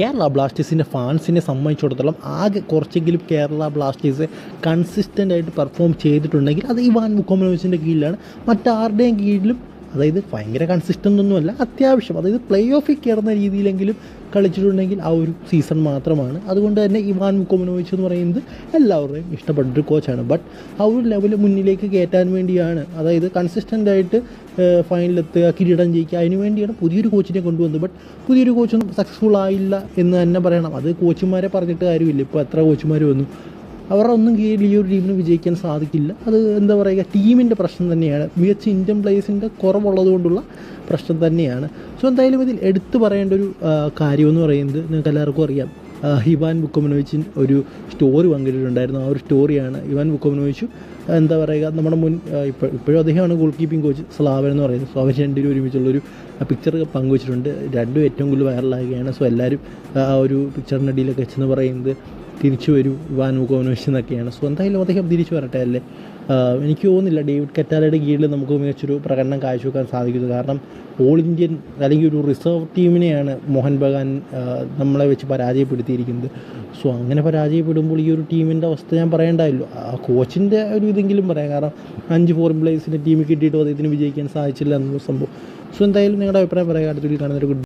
കേരള ബ്ലാസ്റ്റേഴ്സിന്റെ ഫാൻസിനെ സംബന്ധിച്ചിടത്തോളം ആകെ കുറച്ചെങ്കിലും കേരള ബ്ലാസ്റ്റേഴ്സ് കൺസിസ്റ്റന്റ് ആയിട്ട് പെർഫോം ചെയ്തിട്ടുണ്ടെങ്കിൽ അത് ഇവാൻ മുക്കോമനോവിച്ചിന്റെ കീഴിലാണ്. മറ്റാരുടെയും കീഴിലും അതായത് ഭയങ്കര കൺസിസ്റ്റന്റ് ഒന്നുമല്ല അത്യാവശ്യം. അതായത് പ്ലേ ഓഫിൽ കയറുന്ന രീതിയിലെങ്കിലും കളിച്ചിട്ടുണ്ടെങ്കിൽ ആ ഒരു സീസൺ മാത്രമാണ്. അതുകൊണ്ട് തന്നെ ഇവാൻ മുക്കോമനോവിച്ച് എന്ന് പറയുന്നത് എല്ലാവരുടെയും ഇഷ്ടപ്പെട്ടൊരു കോച്ചാണ് ബട്ട് ആ ഒരു ലെവൽ മുന്നിലേക്ക് കയറ്റാൻ വേണ്ടിയാണ് അതായത് കൺസിസ്റ്റന്റ് ആയിട്ട് ഫൈനലെത്തുക കിരീടം ജയിക്കുക അതിന് വേണ്ടിയാണ് പുതിയൊരു കോച്ചിനെ കൊണ്ടുവന്നത്. ബട്ട് പുതിയൊരു കോച്ചൊന്നും സക്സസ്ഫുൾ ആയില്ല എന്ന് തന്നെ പറയണം. അത് കോച്ചുമാരെ പറഞ്ഞിട്ട് കാര്യമില്ല. ഇപ്പോൾ എത്ര കോച്ചുമാർ വന്നു? അവരുടെ ഒന്നും കീഴിൽ ഈ ഒരു ടീമിന് വിജയിക്കാൻ സാധിക്കില്ല. അത് എന്താ പറയുക ടീമിന്റെ പ്രശ്നം തന്നെയാണ്. മികച്ച ഇന്ത്യൻ പ്ലേയേഴ്സിന്റെ കുറവുള്ളത് കൊണ്ടുള്ള പ്രശ്നം തന്നെയാണ്. സോ എന്തായാലും ഇതിൽ എടുത്തു പറയേണ്ട ഒരു കാര്യമെന്ന് പറയുന്നത് നിങ്ങൾക്ക് എല്ലാവർക്കും അറിയാം. ഹിബാൻ ബുക്കോമനോവിച്ചിൻ ഒരു സ്റ്റോറി പങ്കിട്ടിട്ടുണ്ടായിരുന്നു. ആ ഒരു സ്റ്റോറിയാണ് ഇവാൻ ബുക്കോമനോവിച്ചു എന്താ പറയുക നമ്മുടെ മുൻ ഇപ്പോൾ ഇപ്പോഴും അദ്ദേഹമാണ് ഗോൾ കീപ്പിംഗ് കോച്ച് സ്ലാവൻ എന്ന് പറയുന്നത്. സോ അവർ രണ്ടുപേരും ഒരുമിച്ചുള്ളൊരു പിക്ചർ പങ്കുവച്ചിട്ടുണ്ട്. രണ്ടും ഏറ്റവും കൂടുതൽ വൈറലാകുകയാണ് സോ എല്ലാവരും ആ ഒരു പിക്ചറിന്റെ അടിയിലൊക്കെ വെച്ചെന്ന് പറയുന്നത്. തിരിച്ചു വരൂ ഇവാൻ മുക്കോമനോവിച്ച് എന്നൊക്കെയാണ് സോ എന്തായാലും അദ്ദേഹം തിരിച്ചു വരട്ടെ അല്ലേ? എനിക്ക് തോന്നുന്നില്ല ഡേവിഡ് കറ്റാലയുടെ കീഴിൽ നമുക്ക് മികച്ചൊരു പ്രകടനം കാഴ്ചവെക്കാൻ സാധിക്കുന്നു. കാരണം ഓൾ ഇന്ത്യൻ അല്ലെങ്കിൽ ഒരു റിസർവ് ടീമിനെയാണ് മോഹൻ ബഗാൻ നമ്മളെ വെച്ച് പരാജയപ്പെടുത്തിയിരിക്കുന്നത്. സോ അങ്ങനെ പരാജയപ്പെടുമ്പോൾ ഈ ഒരു ടീമിന്റെ അവസ്ഥ ഞാൻ പറയേണ്ടല്ലോ ആ കോച്ചിന്റെ ഒരു ഇതെങ്കിലും പറയാം. കാരണം അഞ്ച് ഫോറിൻ പ്ലേയേഴ്സിന്റെ ടീമിൽ കിട്ടിയിട്ട് അദ്ദേഹത്തിന് വിജയിക്കാൻ സാധിച്ചില്ല എന്നുള്ള സംഭവം. സോ എന്തായാലും നിങ്ങളുടെ അഭിപ്രായം പറയാം. അടുത്തൊരു കാണുന്നൊരു